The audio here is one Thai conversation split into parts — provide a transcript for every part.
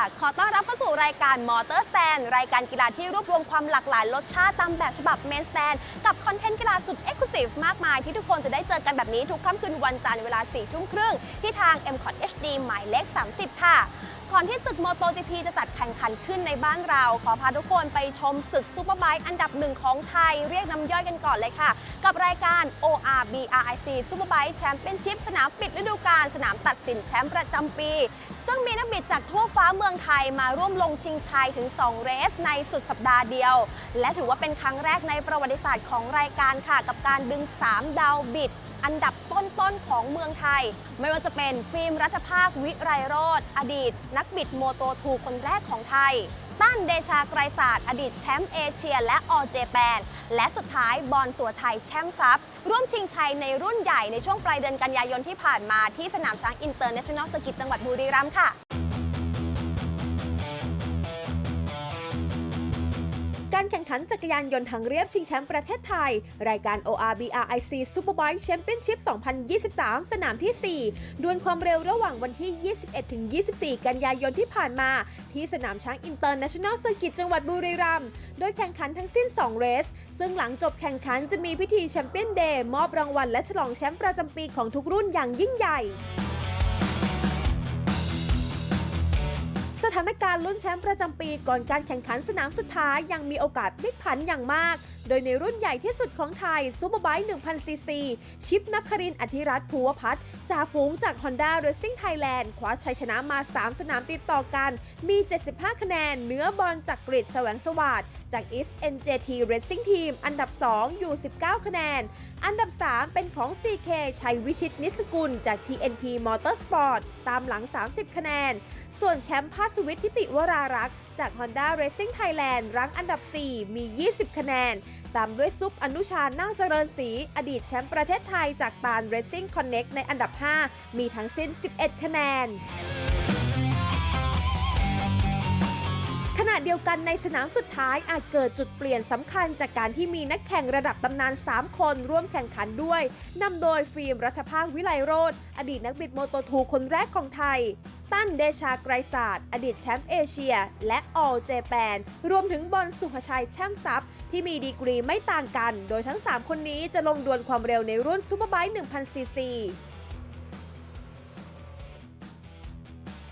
ค่ะ ขอต้อนรับเข้าสู่รายการ Motor Stand รายการกีฬาที่รวบรวมความหลากหลายรสชาติตามแบบฉบับ Main Stand กับคอนเทนต์กีฬาสุด Exclusive มากมายที่ทุกคนจะได้เจอกันแบบนี้ทุกค่ำคืนวันจันทร์เวลา4ทุ่มครึ่งที่ทาง m c o t HD หมายเลข 30 ค่ะก่อนที่ศึก MotoGP จะจัดแข่งขันขึ้นในบ้านเรา ขอพาทุกคนไปชมศึกซูเปอร์ไบค์อันดับหนึ่งของไทย เรียกน้ำย่อยกันก่อนเลยค่ะ กับรายการ ORBRIC Superbike Championship สนามปิดฤดูกาลสนามตัดสินแชมป์ประจำปี ซึ่งมีนักบิดจากทั่วฟ้าเมืองไทยมาร่วมลงชิงชัยถึง 2 เรสในสุดสัปดาห์เดียว และถือว่าเป็นครั้งแรกในประวัติศาสตร์ของรายการค่ะ กับการดึง 3 ดาวบิด อันดับต้นๆของเมืองไทย ไม่ว่าจะเป็นฟิล์มรัฐภาควิไรโรธอดีต นักบิดโมโตทูคนแรกของไทย ตัน เดชาไกรศาสตร์ อดีตแชมป์เอเชีย และออเจแปน และสุดท้ายบอลสัวไทยแชมป์ซับร่วมชิงชัยในรุ่นใหญ่ในช่วงปลายเดือนกันยายนที่ผ่านมาที่สนามช้างอินเตอร์เนชั่นแนลสกิตจังหวัดบุรีรัมย์ค่ะ การแข่งขันจักรยานยนต์ทางเรียบชิงแชมป์ประเทศไทย รายการ ORBRIC Superbike Championship 2023 สนามที่ 4 ดวลความเร็วระหว่างวันที่ 21-24 กันยายนที่ผ่านมา ที่สนามช้างอินเตอร์เนชั่นแนลเซอร์กิตจังหวัดบุรีรัมย์โดยแข่งขันทั้งสิ้น 2 เรส ซึ่งหลังจบแข่งขันจะมีพิธีแชมเปี้ยนเดย์มอบรางวัลและฉลองแชมป์ประจำปีของทุกรุ่นอย่างยิ่งใหญ่ สถานการณ์ลุ้นแชมป์ประจำปีก่อนการแข่งขันสนามสุดท้ายยังมีโอกาสพลิกผันอย่างมาก โดยในรุ่นใหญ่ที่สุดของไทยซูเปอร์ไบค์1,000ซีซีชิปนักครินอธิรัตน์ภูวพัฒน์จ่าฝูงจาก Honda Racing Thailand คว้าชัยชนะมา 3 สนามติดต่อกัน มี 75 คะแนนเนื้อบอลจากกริดแสวงสวัสดจาก East NJT Racing Team อันดับ 2 อยู่ 19 คะแนน อันดับ 3 เป็นของ CK ชัยวิชิตนิสกุลจาก TNP Motorsport ตามหลัง 30 คะแนน ส่วนแชมป์ภาสุวิททิติวรารักษ์จาก Honda Racing Thailand รั้งอันดับ 4 มี 20 คะแนน ตามด้วยซุปอนุชานาเจริญศรีอดีตแชมป์ประเทศไทยจากตาล Racing Connect ในอันดับ 5 มีทั้งสิ้น 11 คะแนนขณะเดียวกันในสนามสุดท้ายอาจเกิดจุดเปลี่ยนสำคัญจากการที่มีนักแข่งระดับตำนาน 3 คนร่วมแข่งขันด้วย นำโดยฟิล์มรัฐภาควิไลโรธอดีตนักบิดโมโตทูคนแรกของไทย ตั้นเดชาไกรศาสตร์ อดีตแชมป์เอเชีย และออลเจแปน รวมถึงบอลสุภชัยแช่มซับที่มีดีกรีไม่ต่างกัน โดยทั้ง 3 คนนี้จะลงดวลความเร็วในรุ่นซูเปอร์ไบค์1,000ซีซี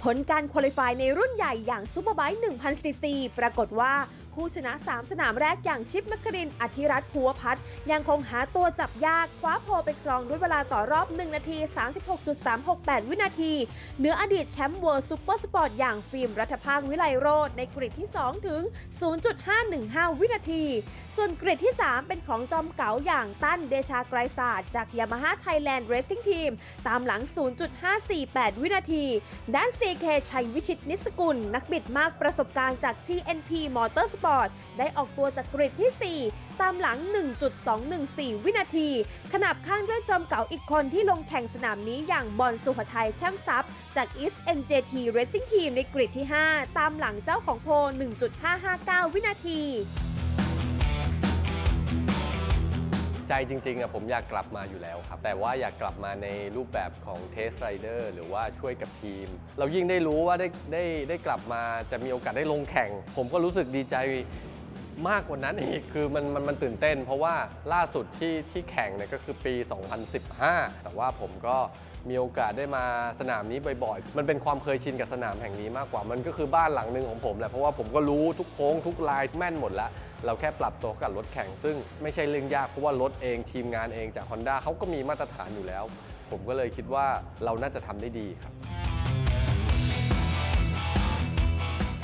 ผลการคุริฟายในรุ่นใหญ่อย่างซูเปอร์ไบค์1,000ซีซีปรากฏว่า ผู้ชนะ 3 สนามแรกอย่างชิปนครินอธิรัตน์ภูวพัฒน์ยังคงหาตัวจับยาก คว้าโพไปครองด้วยเวลาต่อรอบ 1 นาที 36.368 วินาที เหนืออดีตแชมป์เวิร์ซูเปอร์สปอร์ตอย่างฟิล์มรัฐภาควิไลโรธในกริดที่ 2 ถึง 0.515 วินาที ส่วนกริดที่ 3 เป็นของจอมเก๋าอย่างตั้นเดชาไกรศาสตร์จากยามาฮ่าไทยแลนด์เรซซิ่งทีมตามหลัง 0.548 วินาที ด้าน CK ชัยวิชิตนิสกุล นักบิดมากประสบการณ์จาก TNP Motorsport ได้ออกตัวจากกริดที่ 4 ตามหลัง 1.214 วินาที ขนาบข้างด้วยจอมเก่าอีกคนที่ลงแข่งสนามนี้อย่างบอลสุภไทยแช่มซับจาก East NJT Racing Team ในกริดที่ 5 ตามหลังเจ้าของโพล1.559 วินาที ใจจริงๆอะผมอยากกลับมาอยู่แล้วครับ แต่ว่าอยากกลับมาในรูปแบบของเทสไรเดอร์หรือว่าช่วยกับทีม เรายิ่งได้รู้ว่าได้ได้ได้กลับมาจะมีโอกาสได้ลงแข่ง ผมก็รู้สึกดีใจมากกว่านั้นอีกคือมันมันมันตื่นเต้น เพราะว่าล่าสุดที่ที่แข่งเนี่ยก็คือปี 2015 แต่ว่าผมก็มีโอกาสได้มาสนามนี้บ่อยๆ มันเป็นความเคยชินกับสนามแห่งนี้มากกว่า มันก็คือบ้านหลังหนึ่งของผมแหละ เพราะว่าผมก็รู้ทุกโค้งทุกลายแม่นหมดแล้ว เราแค่ปรับตัวกับรถแข่ง ซึ่งไม่ใช่เรื่องยากเพราะว่ารถเองทีมงานเองจาก Honda เขาก็มีมาตรฐานอยู่แล้ว ผมก็เลยคิดว่าเราน่าจะทำได้ดีครับ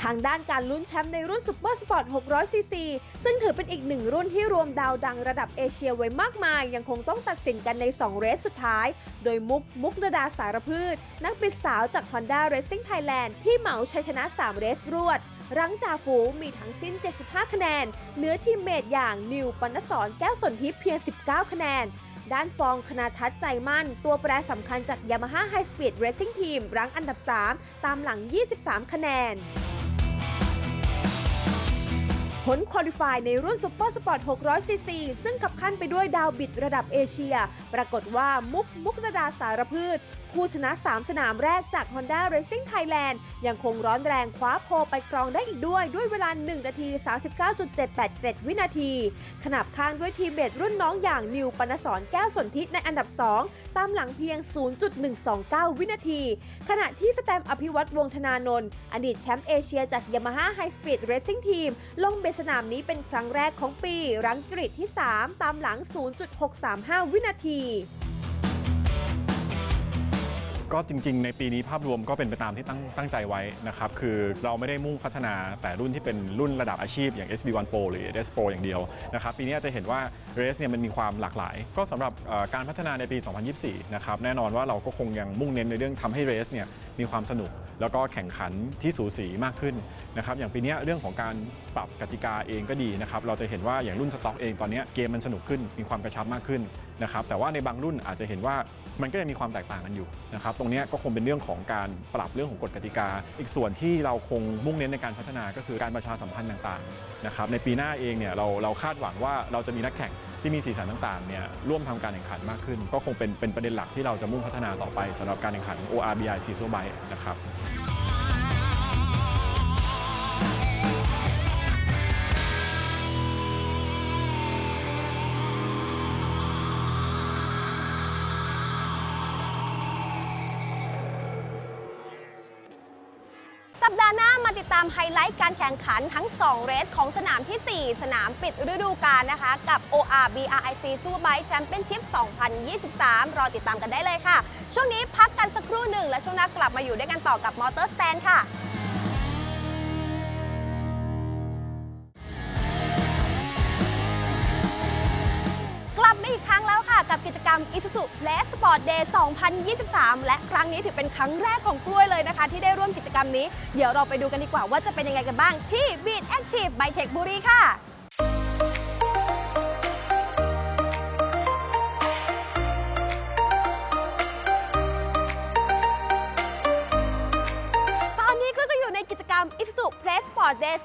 ทางด้านการลุ้นแชมป์ในรุ่นซูเปอร์สปอร์ต 600ซีซีซึ่งถือเป็นอีกหนึ่งรุ่นที่รวมดาวดังระดับเอเชียไว้มากมาย ยังคงต้องตัดสินกันใน 2 เรสสุดท้าย โดยมุกมุกดาดาสารพืช นักบิดสาวจาก Honda Racing Thailand ที่เหมาชัยชนะ 3 เรสรวด รั้งจ่าฝูงมีทั้งสิ้น 75 คะแนน เนื้อทีมเมดอย่างนิวปนสรแก้วสนทิเพียง 19 คะแนน ด้านฟองคณาทัศน์ใจมั่น ตัวแปรสำคัญจาก Yamaha High Speed Racing Team รั้งอันดับ 3 ตามหลัง 23 คะแนน ผลคุริฟายในรุ่นซุปเปอร์สปอร์ต 600 ซีซี ซึ่งขับขั้นไปด้วยดาวบิดระดับเอเชีย ปรากฏว่ามุกมุกดาดาสารพืช ผู้ชนะ 3 สนามแรกจาก Honda Racing Thailand ยังคงร้อนแรงคว้าโพไปครองได้อีกด้วย ด้วยเวลา 1 นาที 39.787 วินาที ขนาบข้างด้วยทีมเบดรุ่นน้องอย่างนิวปนสรแก้วสนทิในอันดับ 2 ตามหลังเพียง 0.129 วินาที ขณะที่สแตมอภิวัตวงธนานนท์อดีตแชมป์เอเชียจาก Yamaha High Speed Racing Team ลงเบสสนามนี้เป็นครั้งแรกของปี รังกริดที่ 3 ตามหลัง 0.635 วินาทีก็จริง ๆ ในปีนี้ภาพรวมก็เป็นไปตามที่ตั้งตั้งใจไว้นะครับ คือเราไม่ได้มุ่งพัฒนาแต่รุ่นที่เป็นรุ่นระดับอาชีพอย่าง SB1 Pro หรือ S Pro อย่างเดียวนะครับ ปีนี้จะเห็นว่าเรสเนี่ยมันมีความหลากหลาย ก็สำหรับการพัฒนาในปี 2024 นะครับ แน่นอนว่าเราก็คงยังมุ่งเน้นในเรื่องทำให้เรสเนี่ยมีความสนุก แล้วก็แข่งขันที่สูสีมากขึ้นนะครับอย่างปีนี้เรื่องของการปรับกติกาเองก็ดีนะครับเราจะเห็นว่าอย่างรุ่นสต็อกเองตอนนี้เกมมันสนุกขึ้นมีความกระชับมากขึ้นนะครับแต่ว่าในบางรุ่นอาจจะเห็นว่ามันก็ยังมีความแตกต่างกันอยู่นะครับตรงเนี้ยก็คงเป็นเรื่องของการปรับเรื่องของกฎกติกา อีกส่วนที่เราคงมุ่งเน้นในการพัฒนาก็คือการประชาสัมพันธ์ต่างๆนะครับในปีหน้าเองเนี่ยเราเราคาดหวังว่าเราจะมีนักแข่ง ที่มีสีสันต่างๆเนี่ยร่วมทำการแข่งขันมากขึ้น ก็คงเป็นเป็นประเด็นหลักที่เราจะมุ่งพัฒนาต่อไปสำหรับการแข่งขัน ORBI s e a s o b i นะครับสัปดาห์หน้าาติดตามไฮไลท์การแข่งขันทั้ง 2 เรสของสนามทีสี่ 4 สนามปิดฤดูกาลนะคะ กับ OR BRIC Super Bike Championship 2023 รอติดตามกันได้เลยค่ะ ช่วงนี้พักกันสักครู่หนึ่ง และช่วงหน้ากลับมาอยู่ด้วยกันต่อกับ Motor Stand ค่ะกลับมาอีกครั้งแล้ว กับกิจกรรม Isuzu Play Sport Day 2023 และครั้งนี้ถือเป็นครั้งแรกของกล้วยเลยนะคะ ที่ได้ร่วมกิจกรรมนี้ เดี๋ยวเราไปดูกันดีกว่าว่าจะเป็นยังไงกันบ้างที่ Beat Active by Tech บุรีค่ะ Day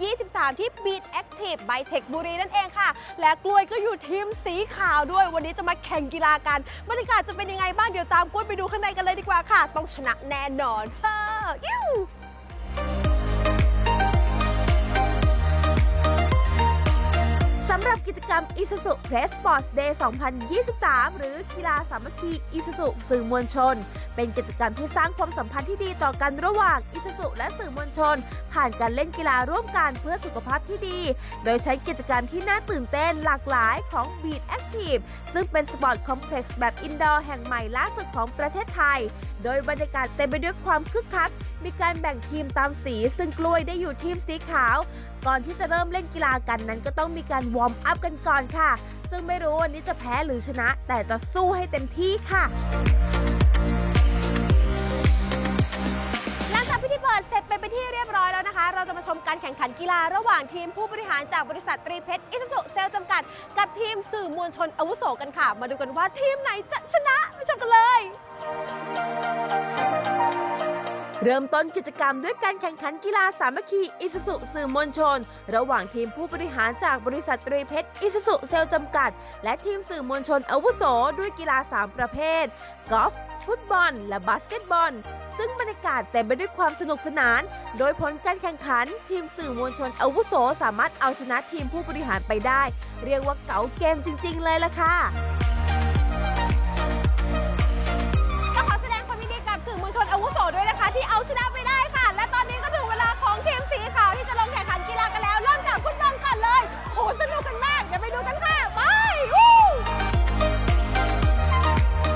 2023 ที่ Beat Active by Tech บุรีนั่นเองค่ะ และกล้วยก็อยู่ทีมสีขาวด้วย วันนี้จะมาแข่งกีฬากันบรรยากาศจะเป็นยังไงบ้าง เดี๋ยวตามกล้วยไปดูข้างในกันเลยดีกว่าค่ะ ต้องชนะแน่นอนเฮ้ออิ้วสำหรับกิจกรรม Isuzu Press Sports Day 2023 หรือกีฬาสามัคคี Isuzu สื่อมวลชน เป็นกิจกรรมที่สร้างความสัมพันธ์ที่ดีต่อกันระหว่าง Isuzu และสื่อมวลชน ผ่านการเล่นกีฬาร่วมกันเพื่อสุขภาพที่ดี โดยใช้กิจกรรมที่น่าตื่นเต้นหลากหลายของ Beat Active ซึ่งเป็นสปอร์ตคอมเพล็กซ์แบบอินดอร์แห่งใหม่ล่าสุดของประเทศไทย โดยบรรยากาศเต็มไปด้วยความคึกคัก มีการแบ่งทีมตามสี ซึ่งกล้วยได้อยู่ทีมสีขาว ก่อนที่จะเริ่มเล่นกีฬากันนั้นก็ต้องมีการวอร์มอัพกันก่อนค่ะ ซึ่งไม่รู้วันนี้จะแพ้หรือชนะ แต่จะสู้ให้เต็มที่ค่ะหลังจากพิธีเปิดเสร็จไปเป็นที่เรียบร้อยแล้วนะคะ เราจะมาชมการแข่งขันกีฬาระหว่างทีมผู้บริหารจากบริษัทตรีเพชรอิสสุเซลจำกัด กับทีมสื่อมวลชนอาวุโสกันค่ะ มาดูกันว่าทีมไหนจะชนะไปชมกันเลย เริ่มต้นกิจกรรมด้วยการแข่งขันกีฬาสามัคคีอิสสุสื่อมวลชน ระหว่างทีมผู้บริหารจากบริษัทตรีเพชรอิสุสุเซลจำกัด และทีมสื่อมวลชนอาวุโสด้วยกีฬา 3 ประเภทกอล์ฟฟุตบอล และบาสเกตบอล ซึ่งบรรยากาศเต็มไปด้วยความสนุกสนาน โดยผลการแข่งขัน ทีมสื่อมวลชนอาวุโสสามารถเอาชนะทีมผู้บริหารไปได้ เรียกว่าเก๋าเกมจริง ๆ เลยล่ะค่ะต้องขอแสดงความยินดีกับสื่อมวลชนอาวุโส ที่เอาชนะไปได้ค่ะ และตอนนี้ก็ถึงเวลาของทีมสีขาวที่จะลงแข่งขันกีฬากันแล้ว เริ่มจากฟุตบอลก่อนเลยโอ้สนุกกันมากเดี๋ยวไปดูกันค่ะไปวู้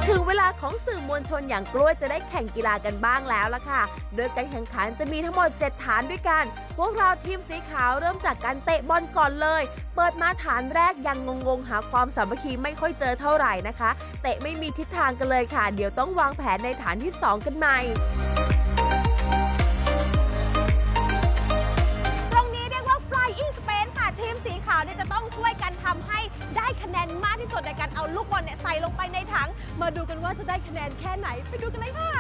ถึงเวลาของสื่อมวลชนอย่างกล้วยจะได้แข่งกีฬากันบ้างแล้วล่ะค่ะ โดยการแข่งขันจะมีทั้งหมด 7 ฐานด้วยกัน พวกเราทีมสีขาวเริ่มจากการเตะบอลก่อนเลย เปิดมาฐานแรกยังงงๆ หาความสามัคคีไม่ค่อยเจอเท่าไหร่นะคะ เตะไม่มีทิศทางกันเลยค่ะ เดี๋ยวต้องวางแผนในฐานที่ 2 กันใหม่ จะต้องช่วยกันทำให้ได้คะแนนมากที่สุดในการเอาลูกบอลเนี่ยใส่ลงไปในถัง มาดูกันว่าจะได้คะแนนแค่ไหน ไปดูกันเลยค่ะ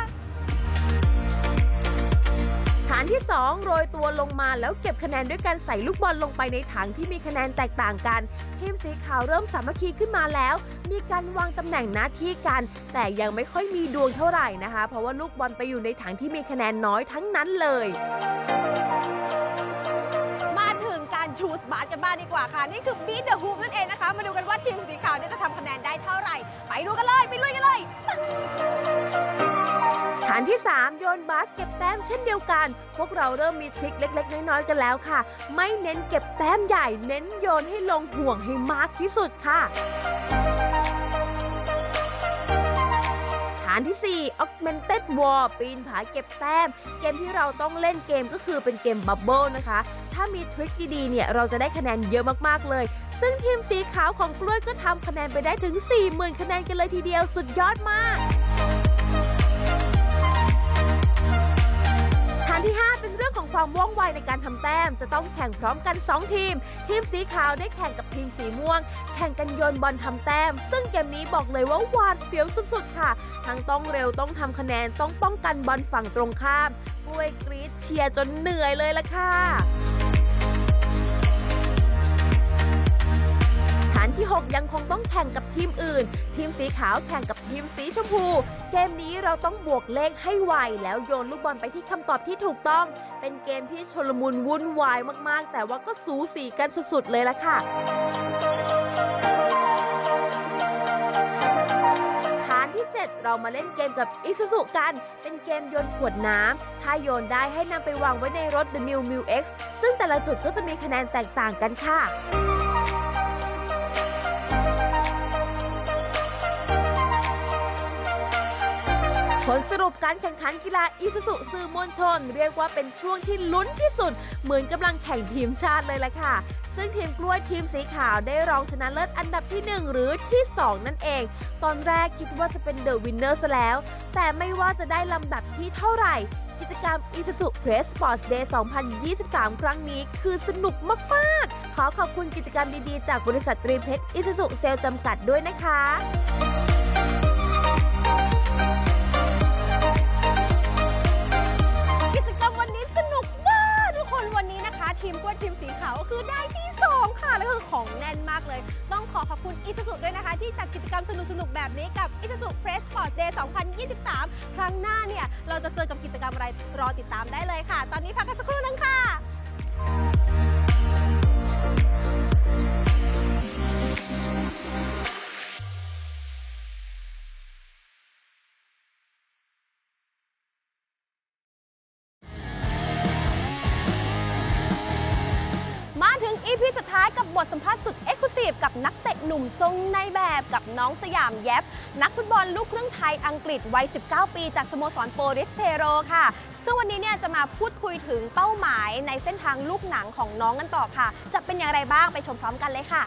ฐานที่ 2 โรยตัวลงมาแล้วเก็บคะแนนด้วยการใส่ลูกบอลลงไปในถังที่มีคะแนนแตกต่างกัน ทีมสีขาวเริ่มสามัคคีขึ้นมาแล้ว มีการวางตำแหน่งหน้าที่กัน แต่ยังไม่ค่อยมีดวงเท่าไหร่นะคะ เพราะว่าลูกบอลไปอยู่ในถังที่มีคะแนนน้อยทั้งนั้นเลย ชูสบาร์กันบ้างดีกว่าค่ะ นี่คือบีทเดอะฮูปนั่นเองนะคะ มาดูกันว่าทีมสีขาวเนี่ยจะทำคะแนนได้เท่าไหร่ ไปดูกันเลย ไปลุยกันเลยฐานที่ 3 โยนบาสเก็บแต้มเช่นเดียวกัน พวกเราเริ่มมีทริคเล็ก ๆ น้อยๆกันแล้วค่ะ ไม่เน้นเก็บแต้มใหญ่ เน้นโยนให้ลงห่วงให้มากที่สุดค่ะ ฐานที่ 4 Augmented war ปีนผาเก็บแต้ม เกมที่เราต้องเล่นเกมก็คือเป็นเกมบับเบิลนะคะ ถ้ามีทริคดีๆ เนี่ยเราจะได้คะแนนเยอะมากๆเลย ซึ่งทีมสีขาวของกล้วยก็ทำคะแนนไปได้ถึง 40,000 คะแนนกันเลยทีเดียวสุดยอดมากฐานที่ 5 ความว่องไวในการทำแต้ม จะต้องแข่งพร้อมกัน 2 ทีม ทีมสีขาวได้แข่งกับทีมสีม่วง แข่งกันโยนบอลทำแต้ม ซึ่งเกมนี้บอกเลยว่าหวาดเสียวสุดๆ ค่ะ ทั้งต้องเร็วต้องทำคะแนนต้องป้องกันบอลฝั่งตรงข้าม กล้วยกรีดเชียร์จนเหนื่อยเลยล่ะค่ะ ที่ 6 ยังคงต้องแข่งกับทีมอื่น ทีมสีขาวแข่งกับทีมสีชมพู เกมนี้เราต้องบวกเลขให้ไวแล้วโยนลูกบอลไปที่คำตอบที่ถูกต้อง เป็นเกมที่ชลมุนวุ่นวายมากๆ แต่ว่าก็สูสีกันสุดๆเลยละค่ะฐานที่ 7 เรามาเล่นเกมกับอิซูซุกัน เป็นเกมโยนขวดน้ำ ถ้าโยนได้ให้นำไปวางไว้ในรถ The New m i l X ซึ่งแต่ละจุดก็จะมีคะแนนแตกต่างกันค่ะ ผลสรุปการแข่งขันกีฬาอีสุสุสื่อมวลชน เรียกว่าเป็นช่วงที่ลุ้นที่สุด เหมือนกำลังแข่งทีมชาติเลยล่ะค่ะ ซึ่งทีมกล้วยทีมสีขาวได้รองชนะเลิศอันดับที่ 1 หรือที่ 2 นั่นเอง ตอนแรกคิดว่าจะเป็นเดอะวินเนอร์ซะแล้ว แต่ไม่ว่าจะได้ลำดับที่เท่าไหร่ กิจกรรม Isuzu Press Sports Day 2023 ครั้งนี้คือสนุกมาก ๆ ขอขอบคุณกิจกรรมดี ๆ จากบริษัทตรีเพชร Isuzu เซลจำกัดด้วยนะคะ ครีมกล้วยทีมสีขาวก็คือได้ที่2ค่ะ แล้วก็คือของแน่นมากเลย ต้องขอขอบคุณอิ u z u ด้วยนะคะ ที่จัดกิจกรรมสนุกๆ แบบนี้กับ i ิ u z u Press Sport Day 2023 ครั้งหน้าเนี่ย เราจะเจอกับกิจกรรมอะไรรอติดตามได้เลยค่ะ ตอนนี้พักกันสักครู่นึงค่ะ ทสัมภาษณ์สุดเอ็กซ์คลูซีฟกับนักเตะหนุ่มทรงในแบบกับน้องสยามแยบนักฟุตบอลลูกครึ่งไทยอังกฤษวัย 19 ปี จากสโมสรโปริสเทโรค่ะซึ่งวันนี้เนี่ยจะมาพูดคุยถึงเป้าหมายในเส้นทางลูกหนังของน้องกันต่อค่ะ จะเป็นอย่างไรบ้างไปชมพร้อมกันเลยค่ะ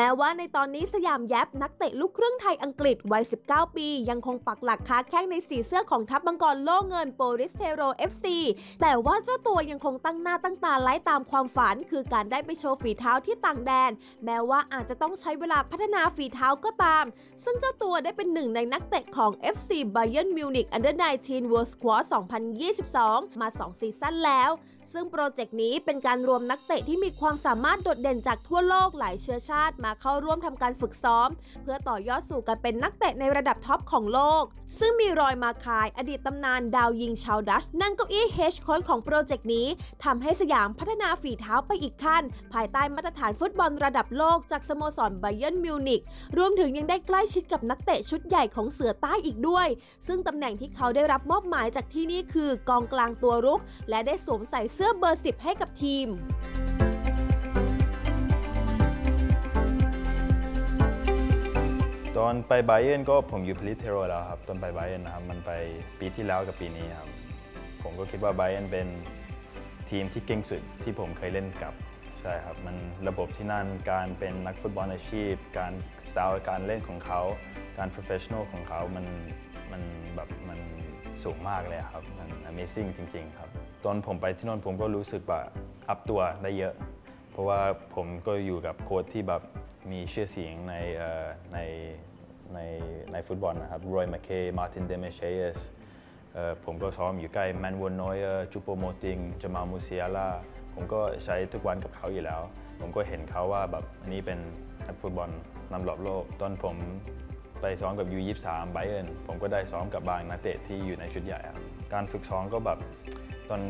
แม้ว่าในตอนนี้สยามแยบนักเตะลูกครึ่งไทยอังกฤษวัย 19 ปี ยังคงปักหลักค้าแข้งในสีเสื้อของทัพมังกรโล่เงินโปริสเทโร FC แต่ว่าเจ้าตัวยังคงตั้งหน้าตั้งตาไล่ตามความฝัน คือการได้ไปโชว์ฝีเท้าที่ต่างแดน แม้ว่าอาจจะต้องใช้เวลาพัฒนาฝีเท้าก็ตาม ซึ่งเจ้าตัวได้เป็นหนึ่งในนักเตะของ FC Bayern Munich Under 19 World Squad 2022 มา 2 ซีซั่นแล้ว ซึ่งโปรเจกต์นี้เป็นการรวมนักเตะที่มีความสามารถโดดเด่นจากทั่วโลกหลายเชื้อชาติมาเข้าร่วมทำการฝึกซ้อม เพื่อต่อยอดสู่การเป็นนักเตะในระดับท็อปของโลก ซึ่งมีรอยมาคายอดีตตำนานดาวยิงชาวดัชนั่งเก้าอี้เฮดโค้ชของโปรเจกต์นี้ทำให้สยามพัฒนาฝีเท้าไปอีกขั้น ภายใต้มาตรฐานฟุตบอลระดับโลกจากสโมสรไบเย r นมิวนิกรวมถึงยังได้ใกล้ชิดกับนักเตะชุดใหญ่ของเสือใต้อีกด้วย ซึ่งตำแหน่งที่เขาได้รับมอบหมายจากที่นี่คือกองกลางตัวรุก และได้สวมใส่เสื้อเบอร์ 10 ให้กับทีมตอนไปไบเอร์นก็ผมอยู่พลิตเทโรแล้วครับ ตอนไปไบเอร์นนะครับ มันไปปีที่แล้วกับปีนี้ครับ ผมก็คิดว่าไบเอร์นเป็นทีมที่เก่งสุดที่ผมเคยเล่นกับ ใช่ครับ มันระบบที่นั่นการเป็นนักฟุตบอลอาชีพ การสไตล์การเล่นของเขา การโปรเฟชชั่นอลของเขา มันมันแบบมันสูงมากเลยครับ มัน Amazing จริง ๆ ครับ ตอนผมไปที่นั่นผมก็รู้สึกว่าอัพตัวได้เยอะ เพราะว่าผมก็อยู่กับโค้ชที่แบบมีชื่อเสียงในในในในฟุตบอลนะครับรอยมาเคมาร์ตินเดเมเชสผมก็ซ้อมอยู่ใกล้แมนวอนนอยจูโปโมติงจามามูเซียล่าผมก็ใช้ทุกวันกับเขาอยู่แล้ว ผมก็เห็นเขาว่าแบบอันนี้เป็นนักฟุตบอลนำรอบโลก ตอนผมไปซ้อมกับ U23 ไบเอิร์นผมก็ได้ซ้อมกับบางนักเตะที่อยู่ในชุดใหญ่ การฝึกซ้อมก็แบบ ตอน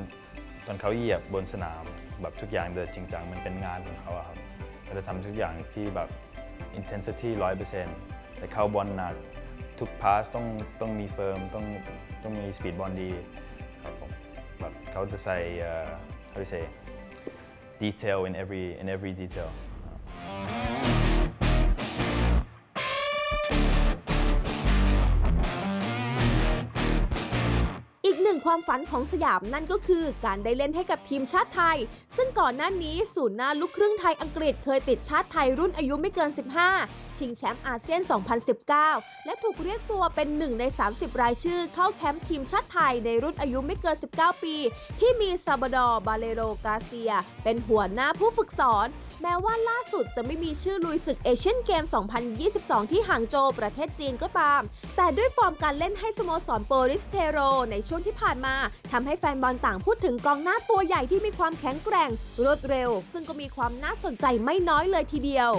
ตอนเขาเหยียบบนสนามแบบทุกอย่างเดินจริงจังมันเป็นงานของเขาอะครับเขาจะทำทุกอย่างที่แบบ intensity 100%แต่เข้าบอลหนักทุกพาสต้องต้องมีเฟิร์มต้องต้องมีสปีดบอลดีครับผมแบบเขาจะใส่ uh, how to say detail in every in every detail ความฝันของสยามนั่นก็คือการได้เล่นให้กับทีมชาติไทย ซึ่งก่อนหน้านี้ศูนย์หน้าลูกครึ่งไทยอังกฤษเคยติดชาติไทยรุ่นอายุไม่เกิน 15 ชิงแชมป์อาเซียน 2019 และถูกเรียกตัวเป็นหนึ่งใน 30 รายชื่อ เข้าแคมป์ทีมชาติไทยในรุ่นอายุไม่เกิน 19 ปี ที่มีซาบดอร์บาเลโรกาเซีย เป็นหัวหน้าผู้ฝึกสอนแม้ว่าล่าสุดจะไม่มีชื่อลุยศึกเอเชียนเกม 2022 ที่หางโจวประเทศจีนก็ตาม แต่ด้วยฟอร์มการเล่นให้สโมสรโปริสเทโรในช่วงที่ผ่านมาทำให้แฟนบอลต่างพูดถึงกองหน้าตัวใหญ่ที่มีความแข็งแกร่ง รวดเร็ว ซึ่งก็มีความน่าสนใจไม่น้อยเลยทีเดียว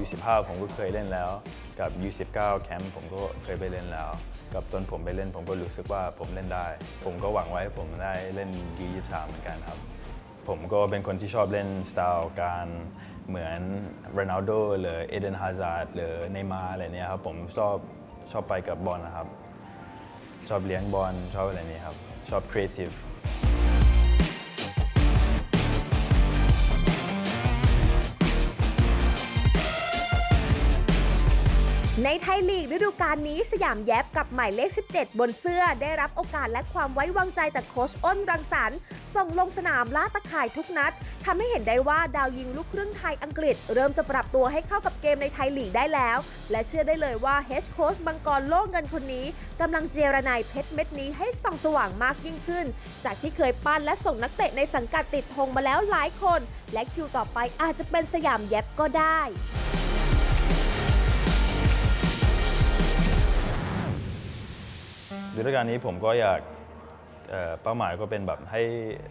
U15 ผมก็เคยเล่นแล้ว กับ U19 แคมป์ผมก็เคยไปเล่นแล้ว กับตอนผมไปเล่นผมก็รู้สึกว่าผมเล่นได้ ผมก็หวังไว้ผมได้เล่น U23 เหมือนกันครับ ผมก็เป็นคนที่ชอบเล่นสไตล์การเหมือนโรนัลโดหรือเอเดนฮาซาร์ดหรือเนย์มาร์อะไรเนี้ยครับผมชอบชอบไปกับบอลนะครับ ชอบเลี้ยงบอลชอบอะไรนี้ครับ ชอบครีเอทีฟ ไทยลีกฤดูกาลนี้สยามแยบกับหมายเลข 17 บนเสื้อได้รับโอกาสและความไว้วางใจจากโค้ชอ้นรังสรรค์ส่งลงสนามล่าตะข่ายทุกนัดทำให้เห็นได้ว่าดาวยิงลูกครึ่งไทยอังกฤษ เริ่มจะปรับตัวให้เข้ากับเกมในไทยลีกได้แล้ว และเชื่อได้เลยว่าเฮดโค้ชบังกรโล่งเงินคนนี้กำลังเจรนายเพชรเม็ดนี้ให้ส่องสว่างมากยิ่งขึ้น จากที่เคยปั้นและส่งนักเตะในสังกัดติดธงมาแล้วหลายคน และคิวต่อไปอาจจะเป็นสยามแยบก็ได้ ฤดูกาลนี้ผมก็อยากเป้าหมายก็เป็นแบบให้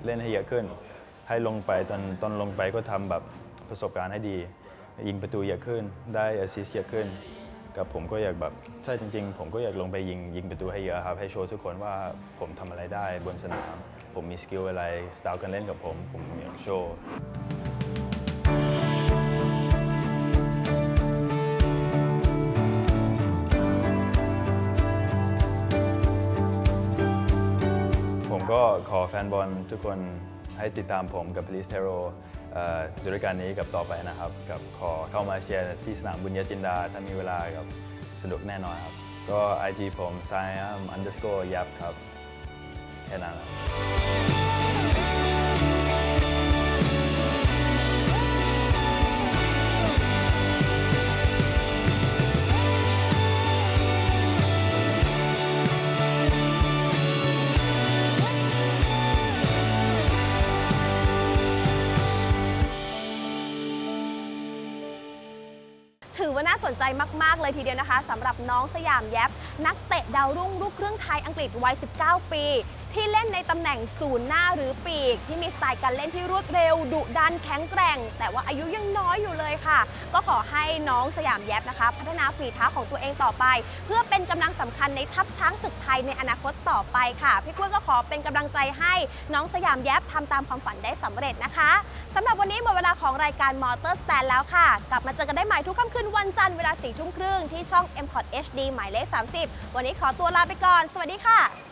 เล่นให้เยอะขึ้น ให้ลงไปตอนตอนลงไปก็ทำแบบประสบการณ์ให้ดี ยิงประตูเยอะขึ้นได้แอสซิสต์เยอะขึ้น กับผมก็อยากแบบใช่จริง ๆ ผมก็อยากลงไปยิงยิงประตูให้เยอะครับ ให้โชว์ทุกคนว่าผมทำอะไรได้บนสนาม ผมมีสกิลอะไรสไตล์การเล่นกับผม ผมอยากโชว์ ก็ขอแฟนบอลทุกคนให้ติดตามผมกับ Police t e r o ดูรายการนี้กับต่อไปนะครับ กับขอเข้ามาเชียร์ที่สนามบุญญาจินดา ถ้ามีเวลากับสนุกแน่นอนครับ ก็ IG ผม s i am underscore yap ครับ แค่นั้นครับ สนใจมากๆเลยทีเดียวนะคะสำหรับน้องสยามแยบนักเตะดาวรุ่งลูกครึ่งไทยอังกฤษวัย 19 ปี ที่เล่นในตำแหน่งศูนย์หน้าหรือปีก ที่มีสไตล์การเล่นที่รวดเร็ว ดุดันแข็งแกร่ง แต่ว่าอายุยังน้อยอยู่เลยค่ะ ก็ขอให้น้องสยามแยบนะคะ พัฒนาฝีเท้าของตัวเองต่อไป เพื่อเป็นกำลังสำคัญในทัพช้างศึกไทยในอนาคตต่อไปค่ะ พี่กล้วยก็ขอเป็นกำลังใจให้น้องสยามแยบทำตามความฝันได้สำเร็จนะคะสำหรับวันนี้หมดเวลาของรายการมอเตอร์สแตนแล้วค่ะ กลับมาเจอกันได้ใหม่ทุกค่ำคืนวันจันทร์เวลา4ทุ่มครึ่งที่ช่อง m p o t HD หมายเลข 30 วันนี้ขอตัวลาไปก่อน สวัสดีค่ะ